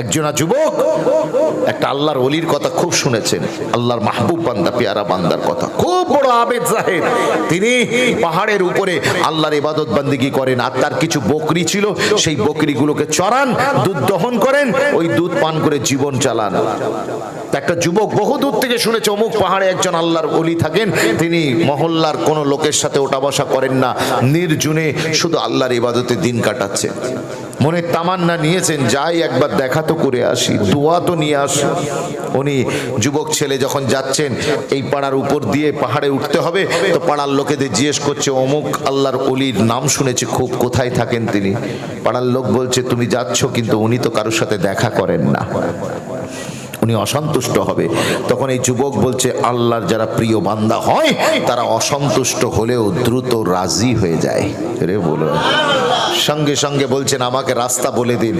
একজনা যুবক, একটা আল্লাহর অলির কথা খুব শুনেছেন, আল্লাহর মাহবুব বান্দা, পেয়ারা বান্দার কথা। খুব বড় আবেদ জাহেদ। তিনি পাহাড়ের উপরে আল্লাহর ইবাদত বান্দিগি করেন, আর তার কিছু বকরি ছিল, সেই বকরিগুলোকে চড়ান, দুধ দহন করেন, ওই দুধ পান করে জীবন চালান। একটা যুবক বহু দূর থেকে শুনেছে, অমুক পাহাড়ে একজন আল্লাহর অলি থাকেন, তিনি মহল্লার কোনো লোকের সাথে ওঠা বসা করেন না, নির্জুনে শুধু আল্লাহর ইবাদতে দিন কাটাচ্ছে। মনে তামান্না নিয়েছেন, যাই একবার দেখা তো করে আসি, দোয়া তো নিয়ে আসি। উনি যুবক ছেলে যখন যাচ্ছেন, এই পাড়ার উপর দিয়ে পাহাড়ে উঠতে হবে, তো পাড়ার লোকেদের জিজ্ঞেস করছে, অমুক আল্লাহর অলির নাম শুনেছি, খুব কোথায় থাকেন তিনি? পাড়ার লোক বলছে, তুমি যাচ্ছ, কিন্তু উনি তো কারোর সাথে দেখা করেন না। উনি অসন্তুষ্ট হবে। তখন এই যুবক বলছে, আল্লাহর যারা প্রিয় বান্দা হয়, তারা অসন্তুষ্ট হলেও দ্রুত রাজি হয়ে যায়। রে বলো। সঙ্গে সঙ্গে বলছেন আমাকে রাস্তা বলে দিন।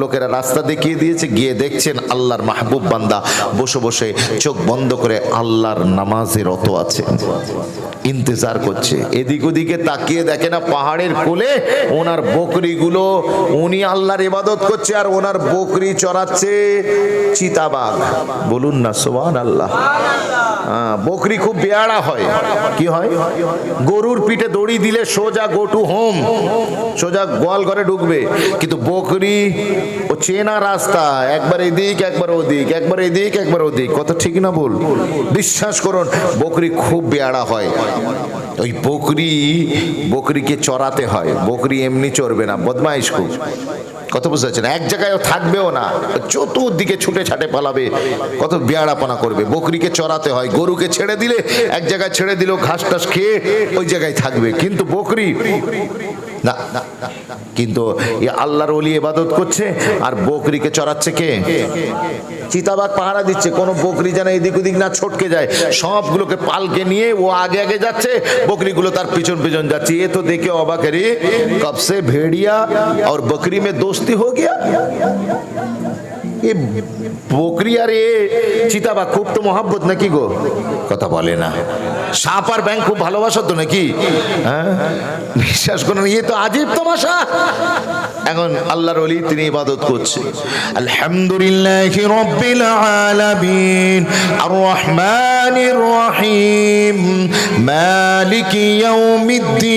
লোকেরা রাস্তা দেখিয়ে দিয়েছে গিয়ে দেখছেন আল্লাহর মাহবুব বান্দা বসে বসে চোখ বন্ধ করে আল্লাহর নামাজে রত আছে। ইন্তজার করছে। এদিক ওদিকে তাকিয়ে দেখে না পাহাড়ের কোলে ওনার বকরিগুলো উনি আল্লাহর ইবাদত করছে আর ওনার বকরি চড়াচ্ছে চিতাবাঘ। বলুন না সোমান আল্লাহ হ্যাঁ, বকরি খুব বেয়াড়া হয়। কি হয়? গরুর পিঠে দড়ি দিলে সোজা গো টু হোম। সোজা গোয়াল ঘরে ঢুকবে। কিন্তু বকরি ও চেনা রাস্তা, একবার এদিক, একবার ওদিক, একবার এদিক, একবার ওদিক। কত ঠিক না বল বিশ্বাস করুন, বকরি খুব বেয়াড়া হয়। ওই বকরি, বকরিকে চড়াতে হয়। বকরি এমনি চড়বে না, বদমাইশ খুব। কত বুঝতে পারছেন? এক জায়গায় থাকবেও না চতুর্দিকে ছুটে ছাটে পালাবে। কত বেয়াড়াপনা করবে। বকরিকে চড়াতে হয়, গরুকে ছেড়ে দিলে, এক জায়গায় ছেড়ে দিলেও ঘাস টাস খেয়ে ওই জায়গায় থাকবে। কিন্তু বকরি না কিন্তু আল্লাহর অলি এবাদত করছে আর বকরিকে চড়াচ্ছে কে? চিতাবাগ পাহারা দিচ্ছে, কোনো বকরি যেন এদিক ওদিক না ছটকে যায়। সবগুলোকে পালকে নিয়ে ও আগে আগে যাচ্ছে, বকরিগুলো তার পিছন পিছন যাচ্ছে। এ তো দেখে অবাকেরি কবসে ভেড়িয়া আর বকরি মে দোস্তি হো গিয়া। এ এ চিতাবা খুব তো মহাব্বত নাকি গো? কথা বলে না। সাপ আর ব্যাংক খুব ভালোবাসা তো নাকি? হ্যাঁ? বিশ্বাস করুন ইয়ে তো আজীব তমাশা। এখন আল্লাহর অলি তিনি ইবাদত করছে। আলহামদুলিল্লাহ রব্বিল আলামিন আর রহমানির রহিম, মালিক ইয়াউমিদ্দিন।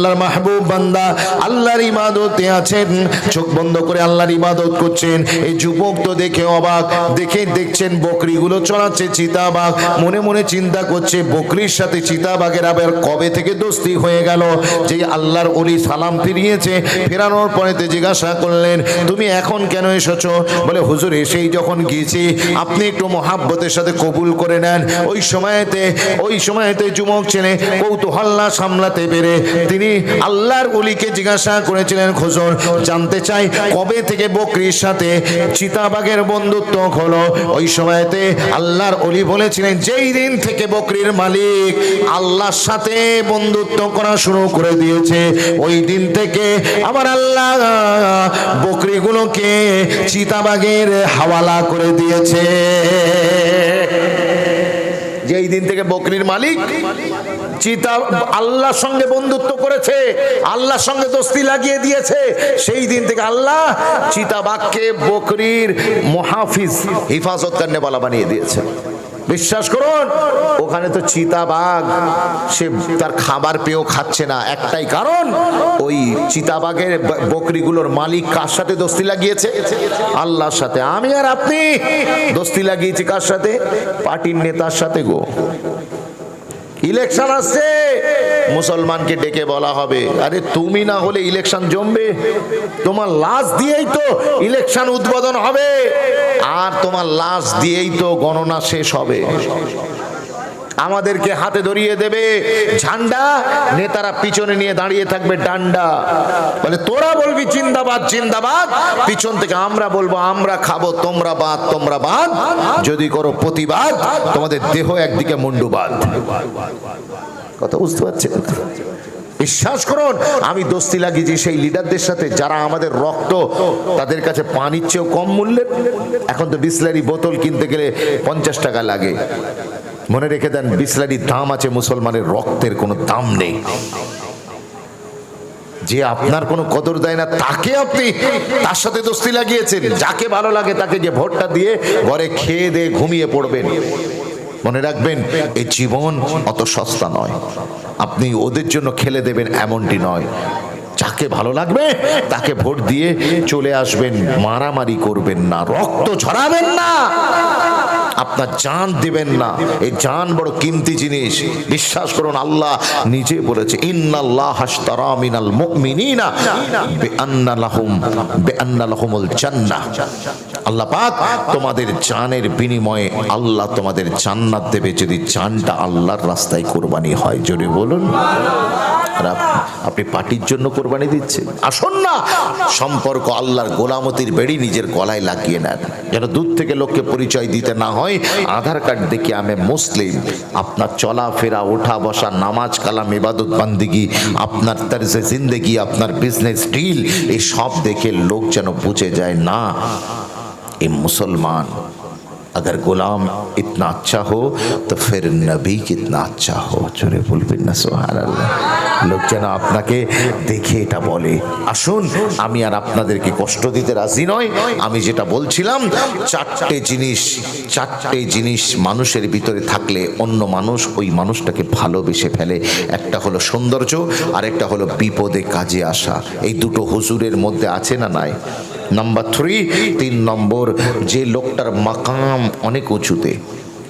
আল্লাহর মাহবুব বান্দা, আল্লাহর ইবাদতে আছেন। চোখ বন্ধ করে আল্লাহর ইবাদত করছেন। এই যুবক তো দেখে অবাক, দেখে দেখছেন বকরিগুলো চড়াচ্ছে চিতাবাঘ। মনে মনে চিন্তা করছে, বকরির সাথে চিতাবাঘের আবার কবে থেকে দোস্তি হয়ে গেল? যে আল্লাহর অলি সালাম ফিরিয়েছে, ফেরানোর পরেতে জিজ্ঞাসা করলেন, তুমি এখন কেন এসেছ? বলে, হুজুর, এসেই যখন গিয়েছি, আপনি একটু মহাব্বতের সাথে কবুল করে নেন। ওই সময়তে ওই সময়তে যুবক ছেলে কৌতূহল্লা সামলাতে পেরে, তিনি আল্লাহর উলিকে জিজ্ঞাসা করেছিলেন খোঁজর জানতে চাই কবে থেকে বকরির সাথে চিতাবাগের বন্ধুত্ব হলো? ওই সময়তে আল্লাহর অলি বলেছিলেন, যেই দিন থেকে বকরির মালিক আল্লাহর সাথে বন্ধুত্ব করা শুরু করে দিয়েছে, ওই দিন থেকে আমার আল্লাহ বকরিগুলোকে চিতাবাগের হাওয়ালা করে দিয়েছে। যেই দিন থেকে বকরির মালিক চিতা আল্লাহর সঙ্গে বন্ধুত্ব করেছে, আল্লাহর সঙ্গে দোস্তি লাগিয়ে দিয়েছে, সেই দিন থেকে আল্লাহ চিতাবাগকে বকরির মহাফিজ হিফাজত কান্নেবালা বানিয়ে দিয়েছে। বিশ্বাস করুন, ওখানে তো চিতাবাঘ সে তার খাবার পেয়েও খাচ্ছে না। একটাই কারণ, ওই চিতাবাঘের বকরিগুলোর মালিক কার সাথে দোস্তি লাগিয়েছে? আল্লাহর সাথে। আমি আর আপনি দোস্তি লাগিয়েছি কার সাথে? পার্টির নেতার সাথে গো। ইলেকশন আসছে। মুসলমানকে ডেকে বলা হবে। আরে তুমি না হলে ইলেকশন জমবে। তোমার লাশ দিয়েই তো ইলেকশন উদ্বোধন হবে। আর তোমার লাশ দিয়েই তো গণনা শেষ হবে। আমাদেরকে হাতে ধরিয়ে দেবে। ঝান্ডা, নেতারা পিছনে নিয়ে দাঁড়িয়ে থাকবে ডান্ডা। বলে, তোরা বলবি জিন্দাবাদ জিন্দাবাদ। পিছন থেকে আমরা বলব, আমরা খাব, তোমরা বাদ তোমরা বাদ। যদি করো প্রতিবাদ, তোমাদের দেহ একদিকে মুন্ডুবাদ। কথা বুঝতে পারছেন? বিশ্বাস করুন, আমি দোস্তি লাগিয়েছি সেই লিডারদের সাথে, যারা আমাদের রক্ত, তাদের কাছে পানির চেয়েও কম মূল্যে এখন তো বিসলারি বোতল কিনতে গেলে পঞ্চাশ টাকা লাগে। মনে রেখে দেন বিসলারির দাম আছে, মুসলমানের রক্তের কোনো দাম নেই। যে আপনার কোনো কদর দেয় না, তাকে আপনি তার সাথে দোস্তি লাগিয়েছেন। যাকে ভালো লাগে তাকে যে ভোটটা দিয়ে ঘরে খেয়ে দিয়ে ঘুমিয়ে পড়বেন। মনে রাখবেন এই জীবন অত সস্তা নয়। আপনি ওদের জন্য খেলে দেবেন এমনটি নয়। যাকে ভালো লাগবে, তাকে ভোট দিয়ে চলে আসবেন, মারামারি করবেন না, রক্ত ঝরাবেন না। আপনার জান দিবেন না। এই জান বড় কিমতি জিনিস। বিশ্বাস করুন, আল্লাহ নিজে বলেছে, ইন্নাল্লাহ হাশতারা মিনাল মুমিনিনা বিআন্না লাহুম, বিআন্না লাহুমুল জান্নাহ আল্লাহ পাক, তোমাদের জানের বিনিময়ে আল্লাহ তোমাদের জান্নাত দেবে। যদি জানটা আল্লাহর রাস্তায় কোরবানি হয়, জোরে বলুন। আপনি পার্টির জন্য কোরবানি দিচ্ছেন। আসুন না। সম্পর্ক আল্লাহর গোলামতির বেড়ি নিজের গলায় লাগিয়ে নেন। যেন দূর থেকে লোককে পরিচয় দিতে না হয়। আধার কার্ড দেখে আমি মুসলিম। আপনার চলাফেরা, ওঠা বসা, নামাজ কালাম, ইবাদত বান্দিগি, আপনার তার্জে জিন্দেগি, আপনার বিজনেস ডিল এই সব দেখে লোক যেন বুঝে যায়, না এই মুসলমান। अगर गुलाम इतना अच्छा हो तो फिर नबी कितना अच्छा हो চোরে বলবেন না সোহান আল্লাহ লোক যেন আপনাকে দেখে এটা বলে আসুন আমি আর আপনাদেরকে কষ্ট দিতে রাজি নয় আমি যেটা বলছিলাম চারটে জিনিস চারটে জিনিস মানুষের ভিতরে থাকলে অন্য মানুষ ওই মানুষটাকে ভালোবেসে ফেলে একটা হলো সৌন্দর্য আর একটা হলো বিপদে কাজে আসা এই দুটো হুজুরের মধ্যে আছে না নাই নাম্বার থ্রি তিন নম্বর, যে লোকটার মাকাম অনেক উঁচুতে,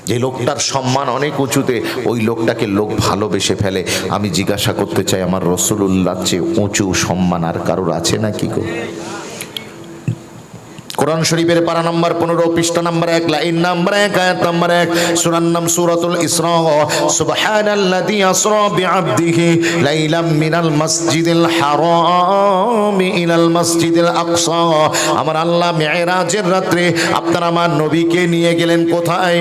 যে লোকটার সম্মান অনেক উঁচুতে, ওই লোকটাকে লোক ভালোবেসে ফেলে। আমি জিজ্ঞাসা করতে চাই, আমার রসুল্লাহ চেয়ে উঁচু সম্মান আর কারোর আছে নাকি গো? কোরআন শরীফের পারা নাম্বার পনেরো, পৃষ্ঠা নাম্বার এক, লাইন নাম্বার এক, আয়াত নাম্বার এক সুরান নাম সুরাতুল ইসরা। সুবহানাল্লাযী আসরা বিআবদিহি লাইলাম মিনাল মাসজিদিল হারাম ইলাল মাসজিদিল আকসা। আমার আল্লাহ মিরাজের রাত্রে আপনার আমার নবীকে নিয়ে গেলেন কোথায়?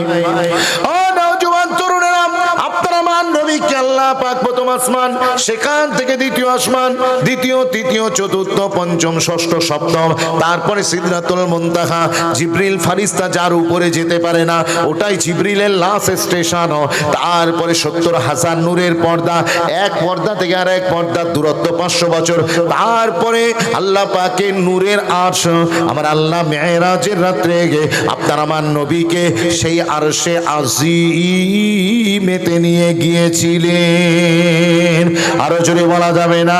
ও নওজোয়ান তরুণেরা, আপনার আমার নবীকে আল্লাহ পাক আসমান, সেখান থেকে দ্বিতীয় আসমান, দ্বিতীয়, তৃতীয়, চতুর্থ, পঞ্চম, ষষ্ঠ, সপ্তম, তারপরে সিদ্ধাতুল মুনতাহা, জিব্রিল ফারিস্তা যার উপরে যেতে পারে না, ওটাই জিব্রিলের লাস্ট স্টেশন তারপরে সত্তর হাজার নূরের পর্দা, এক পর্দা থেকে আর এক পর্দার দূরত্ব পাঁচশো বছর। তারপরে আল্লাহ পাকে নূরের আর্শ, আমার আল্লাহ মেয়েরাজের রাত্রে আপনার আমার নবীকে সেই আরশে আজিমেতে নিয়ে গিয়েছিলেন। আরও জোরে বলা যাবে না।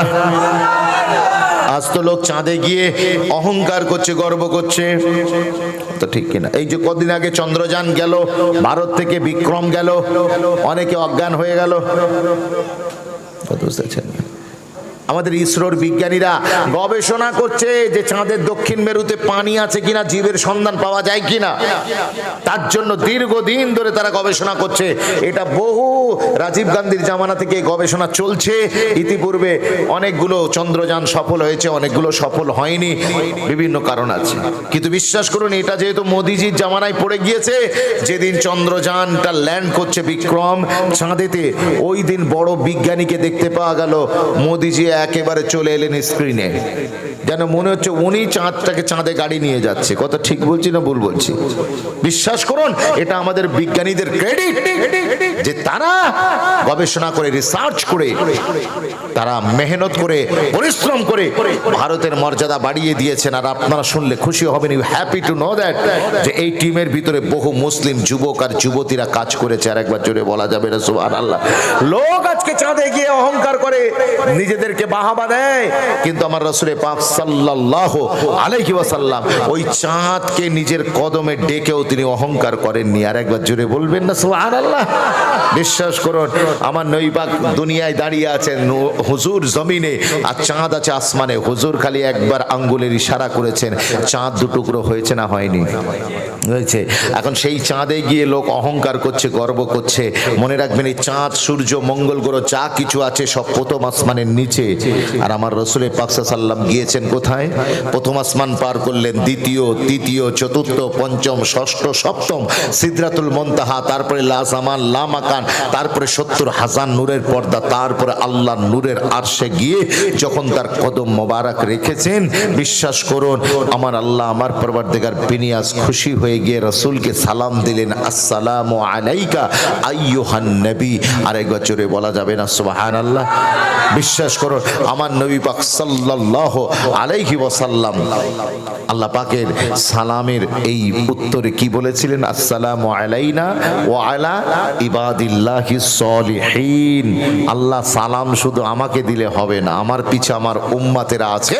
আজ তো লোক চাঁদে গিয়ে অহংকার করছে, গর্ব করছে। তো ঠিক কিনা। এই যে কদিন আগে চন্দ্রযান গেল, ভারত থেকে বিক্রম গেল, অনেকে অজ্ঞান হয়ে গেল। কথা বুঝতে পারছেন? আমাদের ইসরোর বিজ্ঞানীরা গবেষণা করছে যে চাঁদের দক্ষিণ মেরুতে পানি আছে কিনা, জীবের সন্ধান পাওয়া যায় কিনা। তার জন্য দীর্ঘদিন ধরে তারা গবেষণা করছে। এটা বহু রাজীব গান্ধীর জামানা থেকে গবেষণা চলছে। ইতিপূর্বে অনেকগুলো চন্দ্রযান সফল হয়েছে, অনেকগুলো সফল হয়নি। বিভিন্ন কারণ আছে। কিন্তু বিশ্বাস করুন, এটা যেহেতু মোদিজির জামানায় পড়ে গিয়েছে, যেদিন চন্দ্রযানটা ল্যান্ড করছে বিক্রম, চাঁদেতে ওই দিন বড় বিজ্ঞানীকে দেখতে পাওয়া গেল। মোদিজি একেবারে চলে এলেন স্ক্রিনে। যেন মনে হচ্ছে উনি চাঁদটাকে চাঁদে গাড়ি নিয়ে যাচ্ছে। কথা ঠিক বলছি না ভুল বলছি? বিশ্বাস করুন, এটা আমাদের বিজ্ঞানীদের ক্রেডিট যে তারা গবেষণা করে রিসার্চ করে, তারা মেহনত করে, পরিশ্রম করে ভারতের মর্যাদা বাড়িয়ে দিয়েছেন। আর আপনারা শুনলে খুশি হবেন you happy to know that যে এই টিমের ভিতরে বহু মুসলিম যুবক আর যুবতীরা কাজ করেছে। আর একবার জোরে বলা যাবে না সুবহান আল্লাহ লোক আজকে চাঁদে গিয়ে অহংকার করে, নিজেদেরকে বাহাবা দেয়। কিন্তু আমার রসুলে পাক সাল্লাল্লাহু আলাইহি ওয়াসাল্লাম। ওই চাঁদকে নিজের কদমে ডেকেও তিনি অহংকার করেননি। আর একবার জোরে বলবেন না সোহান আল্লাহ বিশ্বাস করুন, আমার নৈবাক দুনিয়ায় দাঁড়িয়ে আছেন হুজুর জমিনে, আর চাঁদ আছে আসমানে। হুজুর খালি একবার আঙ্গুলের ইশারা করেছেন, চাঁদ দুটুকরো হয়েছে না হয়নি? হয়েছে। এখন সেই চাঁদে গিয়ে লোক অহংকার করছে, গর্ব করছে। মনে রাখবেন, এই চাঁদ, সূর্য, মঙ্গল গ্রহ যা কিছু আছে সব প্রথম আসমানের নিচে। আর আমার রসুলে পাকসা সাল্লাম গিয়েছেন কোথায়? প্রথম আসমান পার করলেন, দ্বিতীয়, তৃতীয়, চতুর্থ, পঞ্চম, ষষ্ঠ, সপ্তম, সিদ্রাতুল মন্তাহা, তারপরে লাসামান লামাকান তারপরে সত্তর হাজার নূরের পর্দা, তারপরে আল্লাহ নূরের আরশে গিয়ে যখন তার কদম মোবারক রেখেছেন, বিশ্বাস করুন, আমার আল্লাহ আমার পরবর্তীকার বিনিয়াস খুশি হয়ে গিয়ে রসুলকে সালাম দিলেন, আসসালামু আলাইকা আইয়ুহান নবী। আরেকবার জোরে বলা যাবে না সুবহান আল্লাহ বিশ্বাস করুন, আমার নবী পাক সাল্লাল্লাহু আলাইহি ওয়াসাল্লাম। আল্লাহ পাকের সালামের এই উত্তরে কি বলেছিলেন? আসসালামু আলাইনা ওয়া আলা ইবাদিল্লাহি সলিহিন। আল্লাহ সালাম শুধু আমাকে দিলে হবে না, আমার পিছে আমার উম্মাতেরা আছে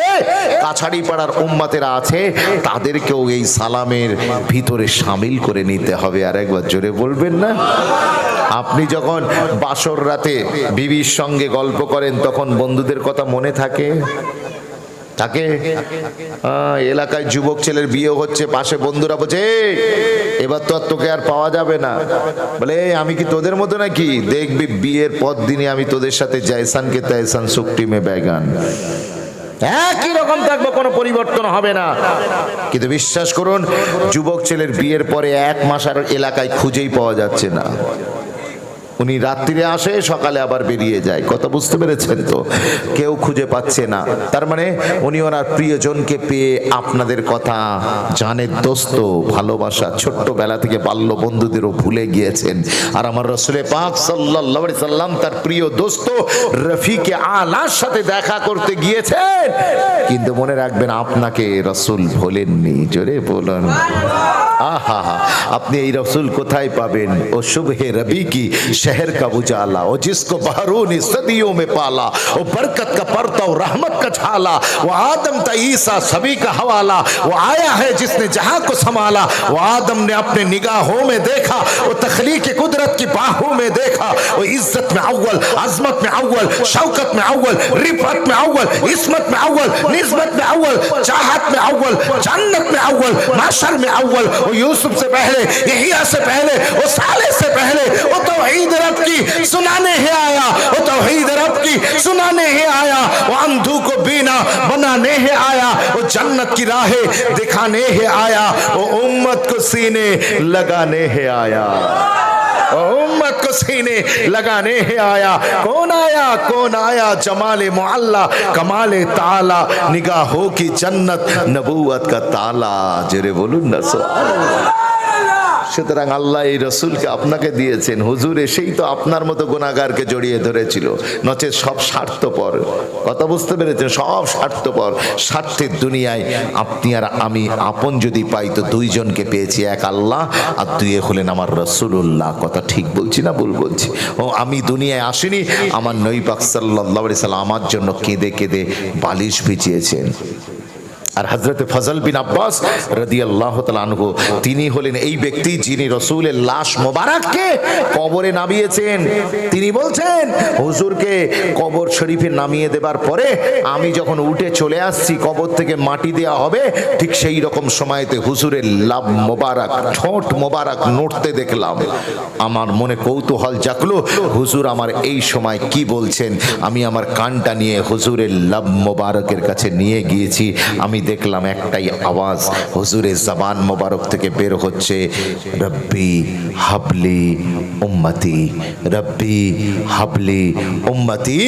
কাছাড়ি পাড়ার উম্মাতেরা আছে, তাদেরকেও এই সালামের ভিতরে সামিল করে নিতে হবে। আর একবার জোরে বলবেন না? আপনি যখন বাসর রাতে বিবির সঙ্গে গল্প করেন, তখন বন্ধুদের কথা মনে থাকে? থাকে। এলাকায় যুবক ছেলের বিয়ে হচ্ছে, পাশে বন্ধুরা বলছে এবার তো আর তোকে আর পাওয়া যাবে না। বলে আমি কি তোদের মতো নাকি? দেখবি, বিয়ের পর দিনে আমি তোদের সাথে জায়সানকে তাইসান সুক্তি মে বেগান একই রকম থাকব, কোনো পরিবর্তন হবে না। কিন্তু বিশ্বাস করুন, যুবক ছেলের বিয়ের পরে এক মাস আর এলাকায় খুঁজেই পাওয়া যাচ্ছে না। উনি রাত্রিরে আসে, সকালে আবার বেরিয়ে যায়। কথা বুঝতে পেরেছেন তো? কেউ খুঁজে পাচ্ছে না। তার মানে উনি ওনার প্রিয়জনকে পেয়ে আপনাদের কথা জানের দোস্ত, ভালোবাসা ছোট্টবেলা থেকে বাল্য বন্ধুদেরও ভুলে গিয়েছেন। আর আমার রসুলে পাক আলাইহি সাল্লাম তার প্রিয় দোস্ত রফিকে আলার সাথে দেখা করতে গিয়েছেন। কিন্তু মনে রাখবেন, আপনাকে রসুল ভোলেননি। জোরে বলুন। আহা، আপনি এই রসুল কোথায় پابین او شبہ ربی کی شہر کا بجالا او جس کو بہروں نے صدیوں میں پالا او برکت کا پرتا او رحمت کا چھالا او آدم تا عیسیٰ سبی کا حوالا او آیا ہے جس نے جہاں کو سمالا او آدم نے اپنے نگاہوں میں دیکھا او تخلیق قدرت کی باہوں میں دیکھا او عزت میں اول عظمت میں اول شوقت میں اول رفت میں اول عصمت میں اول نسبت میں اول چاہت میں اول جنت میں اول معاشر میں اول وہ یوسف سے پہلے، یحییٰ سے پہلے، وہ سالے سے پہلے، وہ توحید رب کی سنانے ہی آیا، وہ توحید رب کی سنانے ہی آیا، وہ اندھو کو بینا بنانے ہی آیا، وہ جنت کی راہے دکھانے ہی آیا، وہ امت کو سینے لگانے ہی آیا۔ وہ امت کو سینے لگانے ہے آیا۔ کون آیا؟ کون آیا؟ جمال معلہ کمال تعالی، نگاہوں کی جنت، نبوت کا تالا۔ جرے بولو نسو সুতরাং আল্লাহ এই রসুলকে আপনাকে দিয়েছেন। হুজুর এসেই তো আপনার মতো গুণাগারকে জড়িয়ে ধরেছিল। নচে সব স্বার্থপর। কথা বুঝতে পেরেছেন? সব স্বার্থপর। স্বার্থের দুনিয়ায় আপনি আর আমি, আপন যদি পাই তো দুইজনকে পেয়েছি, এক আল্লাহ আর দুয়ে হলেন আমার রসুল্লাহ কথা ঠিক বলছি না ভুল বলছি? ও, আমি দুনিয়ায় আসিনি, আমার নই পাক সাল্লাহ সাল্লাম আমার জন্য কেঁদে কেঁদে বালিশ ভিজিয়েছেন। আর হজরত ফজল বিন আব্বাস রদি আল্লাহ আনহু, তিনি হলেন এই ব্যক্তি যিনি রসুলের লাশ মোবারককে কবরে নামিয়েছেন। তিনি বলছেন, হুজুরকে কবর শরীফে নামিয়ে দেবার পরে আমি যখন উঠে চলে আসছি, কবর থেকে মাটি দেওয়া হবে, ঠিক সেই রকম সময়তে হুজুরের লাভ মোবারক, ঠোঁট মোবারক নড়তে দেখলাম। আমার মনে কৌতূহল জাগলো, হুজুর আমার এই সময় কি বলছেন? আমি আমার কানটা নিয়ে হুজুরের লাভ মোবারকের কাছে নিয়ে গিয়েছি। আমি দেখলাম একটাই আওয়াজ, হুজুরের জবান মোবারক থেকে বের হচ্ছে, রব্বি হাবলি উম্মতি, রব্বি হাবলি উম্মতি।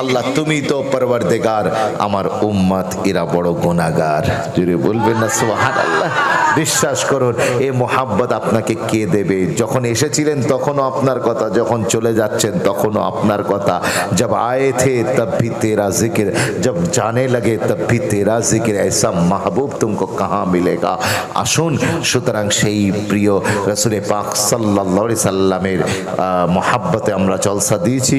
আল্লাহ, তুমি তো পরবর্দেগার আমার উম্মত, এরা বড় গুনাহগার। জুড়ে বলবেন না, সুবহানাল্লাহ। বিশ্বাস করুন, এ মোহাব্বত আপনাকে কে দেবে? যখন এসেছিলেন তখনও আপনার কথা, যখন চলে যাচ্ছেন তখনও আপনার কথা। যাব আয়ে থে তব ভি তেরা জিকির যাব জানে লাগে তব ভি তেরা জিকির, এসা মাহবুব তুমি কাহা মিলেগা। আসুন, সুতরাং সেই প্রিয় রসুল পাক সাল্লা সাল্লামের মহাব্বতে আমরা জলসা দিয়েছি।